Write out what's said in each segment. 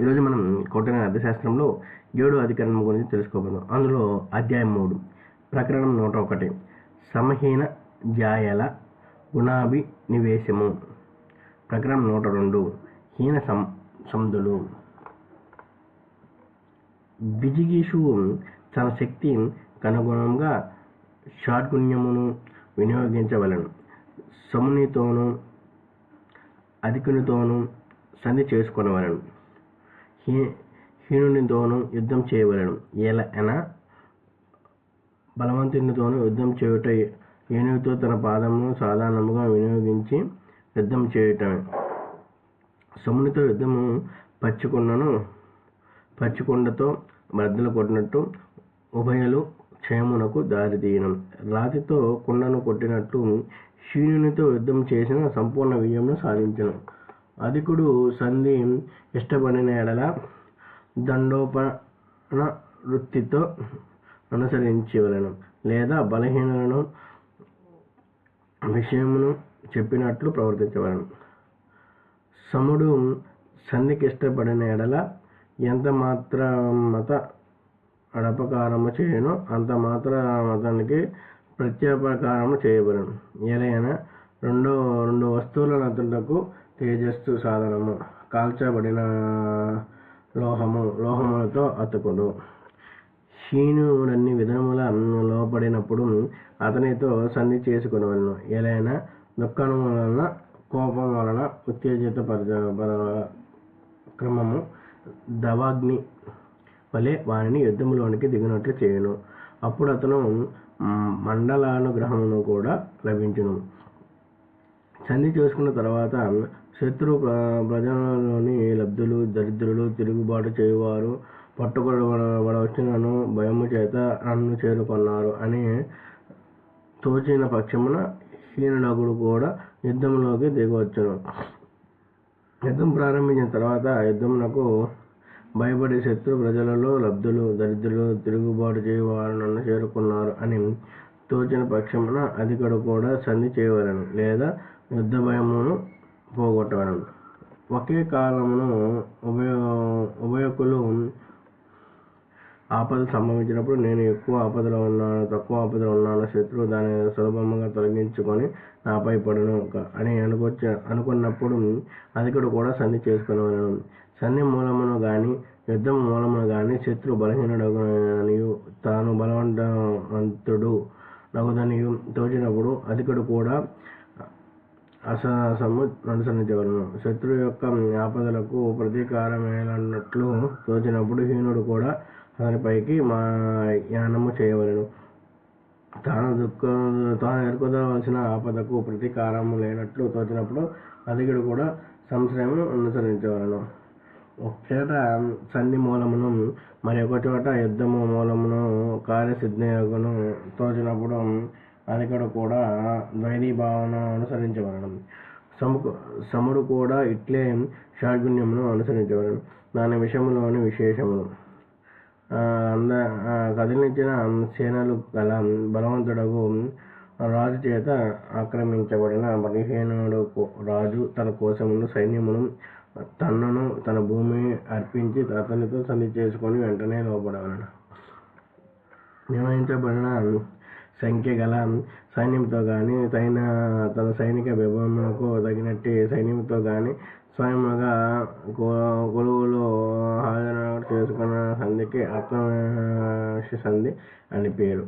ఈరోజు మనం కౌటిల్య అర్థశాస్త్రంలో ఏడు అధికరణం గురించి తెలుసుకోబోదాం. అందులో అధ్యాయం మూడు ప్రకరణం నూట ఒకటి సమహీన జాయల గుణాభి నివేశము ప్రకరణం నూట రెండు హీన సం సందులు విజిగీషువు తన శక్తి కనుగుణంగా షాడ్గుణ్యమును వినియోగించవలను. సమునితోనూ అధికునితోనూ సంధి చేసుకొనవలను. హీనునితోనూ యుద్ధం చేయవలను. ఎలా బలవంతునితోనూ యుద్ధం చేయుట ఏనుగుతో తన పాదమును సాధారణముగా వినియోగించి యుద్ధం చేయటమే. సమునితో యుద్ధము పచ్చికొండను పచ్చికొండతో బద్దలు కొట్టినట్టు ఉభయలు క్షయమునకు దారితీయడం రాతితో కొండను కొట్టినట్టు శూన్యునితో యుద్ధం చేసిన సంపూర్ణ విజయమును సాధించను. అధికుడు సంధి ఇష్టపడిన ఎడల దండోపన వృత్తితో అనుసరించవలను లేదా బలహీనలను విషయమును చెప్పినట్లు ప్రవర్తించవలను. సముడు సంధికి ఇష్టపడిన ఎడల ఎంత మాత్ర మత అడపకారము చేయను అంత మాత్ర మతానికి ప్రత్యాపకారము చేయబడను ఏదైనా రెండు రెండు వస్తువుల నతులకు తేజస్సు సాధనము. కాల్చబడిన లోహము లోహములతో అతుకుడు శీనుడన్ని విధముల లోపడినప్పుడు అతనితో సంధి చేసుకునవలను. ఏదైనా దుఃఖం వలన కోపం వలన ఉత్తేజిత పరచ క్రమము దవాగ్ని వలె వారిని యుద్ధంలోనికి దిగినట్లు చేయను. అప్పుడు అతను మండలానుగ్రహమును కూడా లభించును. సంధి చేసుకున్న తర్వాత శత్రు ప్ర ప్రజలలోని లబ్ధులు దరిద్రులు తిరుగుబాటు చేయువారు పట్టుకొనబడవచ్చునను భయము చేత నన్ను చేరుకున్నారు అని తోచిన పక్షమున హీనుడగుడు కూడా యుద్ధంలోకి దిగవచ్చును. యుద్ధం ప్రారంభించిన తర్వాత యుద్ధమునకు భయపడే శత్రు ప్రజలలో లబ్ధులు దరిద్రులు తిరుగుబాటు చేయువారు నన్ను చేరుకున్నారు అని తోచిన పక్షమున అధికుడు కూడా సంధి చేయవలను లేదా యుద్ధ భయమును పోగొట్టవలను. ఒకే కాలమును ఉభయ ఉభయకులు ఆపద సంభవించినప్పుడు నేను ఎక్కువ ఆపదలో ఉన్నాను తక్కువ ఆపదలో ఉన్నాను శత్రువు దాన్ని సులభంగా తొలగించుకొని నాపై పడను అని అనుకొచ్చ అనుకున్నప్పుడు అధికుడు కూడా సంధి చేసుకునేవాను సంధి మూలమును కానీ యుద్ధం మూలమును కానీ శత్రు బలహీనుడనియు తాను బలవంతవంతుడు తగుదనియు తోచినప్పుడు అధికుడు కూడా అసహసము అనుసరించవలను శత్రువు యొక్క ఆపదలకు ప్రతీకారమేలన్నట్లు తోచినప్పుడు హీనుడు కూడా అతనిపైకి మా యానము చేయవలను. తాను దుఃఖ తాను ఎదుర్కొనవలసిన ఆపదకు ప్రతీకారము లేనట్లు తోచినప్పుడు అధికుడు కూడా సంశయమును అనుసరించవలను. ఒక చోట సంధి మూలమును మరి ఒక చోట యుద్ధము మూలమును కార్యసిద్ధియగును తో అధికుడు కూడా ద్వైరీ భావన అనుసరించవలను సముకు సముడు కూడా ఇట్లే షాడ్గుణ్యమును అనుసరించవలను దాని విషయంలోని విశేషములు. అంద కదిలించిన సేనలు గల బలవంతుడకు రాజు చేత ఆక్రమించబడిన బలహీనుడు రాజు తన కోసమును సైన్యమును తనను తన భూమి అర్పించి అతనితో సంధి చేసుకొని వెంటనే లోపడవలను నిర్వహించబడిన సంఖ్య గల సైన్యంతో కానీ సైన్య తన సైనిక విభవమునకు తగినట్టి సైన్యంతో కానీ స్వయముగా కొలువులో హాజరు చేసుకున్న సంధికి ఆత్మశ సంధి అని పేరు.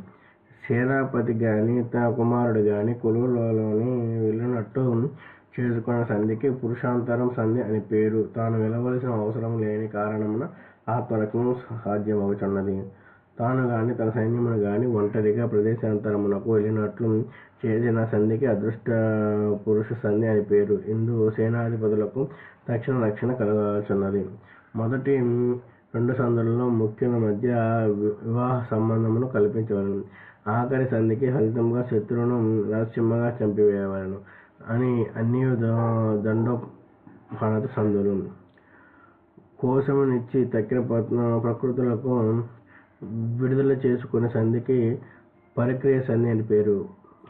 సేనాపతి కానీ తన కుమారుడు కానీ కొలువులలోని వెళ్ళినట్టు చేసుకున్న సంధికి పురుషాంతరం సంధి అని పేరు. తాను వెళ్ళవలసిన అవసరం లేని కారణమున ఆత్మరక్షణ సాధ్యమవుతున్నది తాను గాని తన సైన్యమును గాని ఒంటరిగా ప్రదేశాంతరమునకు వెళ్ళినట్లు చేసిన సంధికి అదృష్ట పురుష సంధి అని పేరు. ఇందు సేనాధిపతులకు తక్షణ రక్షణ కలగాల్సినది మొదటి రెండు సందులలో ముఖ్యుల మధ్య వివాహ సంబంధమును కల్పించవలను. ఆఖరి సంధికి ఫలితంగా శత్రువును రహస్యముగా చంపివేయవలను అని అన్ని దండోపనత సందులు కోశమునిచ్చి తక్కిన ప్రకృతులకు విడుదల చేసుకునే సంధికి పరిక్రియ సంధి అని పేరు.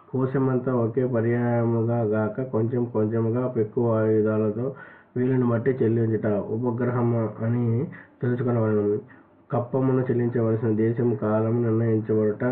కోశమంతా ఒకే పర్యాయముగా గాక కొంచెం కొంచెముగా ఎక్కువ ఆయుధాలతో వీలుని బట్టి చెల్లించుట ఉపగ్రహము అని తెలుసుకొనవలెను. కప్పమును చెల్లించవలసిన దేశం కాలం నిర్ణయించబడుట